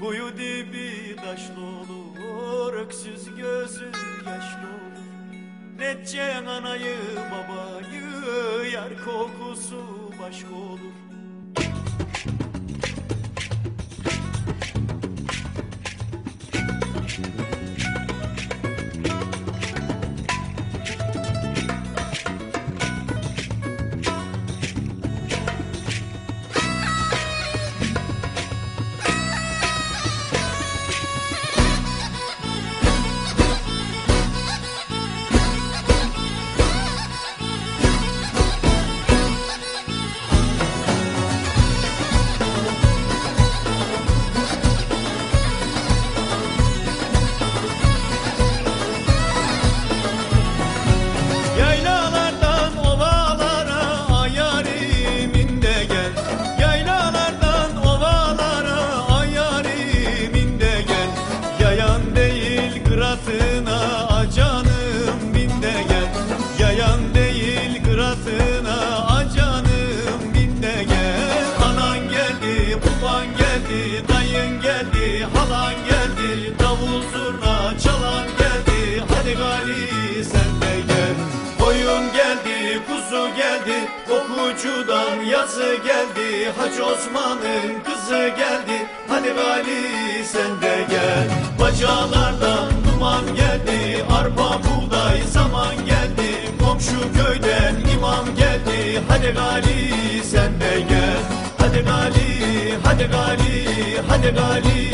Kuyu dibi taşlı olur Öksüz gözü yaşlı olur Netçen anayı babayı Yar kokusu başka olur. Yaylalardan geldi Davul zurna çalan geldi, hadi gali sen de gel. Koyun geldi, kuzu geldi, kokucudan yazı geldi. Hacı Osman'ın kızı geldi, hadi gali sen de gel. Bacalardan duman geldi, arpa buğday zaman geldi. Komşu köyden imam geldi, hadi gali sen de gel. Hadi gali, hadi gali, hadi gali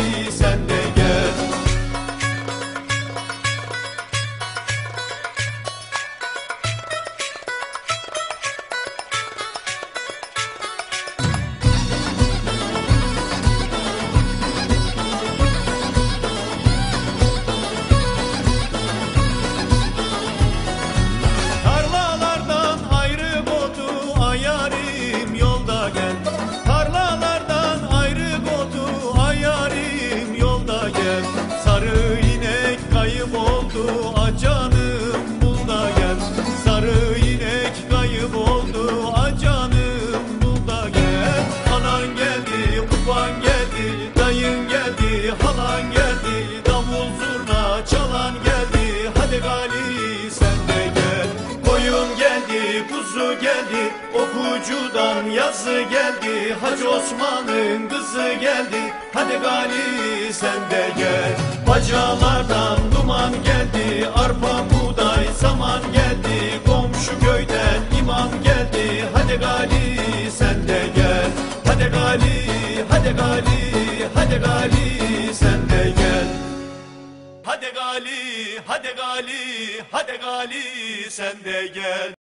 geldi, okucudan yazı geldi. Hacı Osman'ın kızı geldi, hadi gali sen de gel. Bacalardan duman geldi, arpa buğday zaman geldi. Komşu köyden imam geldi, hadi gali sen de gel. Hadi gali, hadi gali, hadi gali sen de gel. Hadi gali, hadi gali, hadi gali sen de gel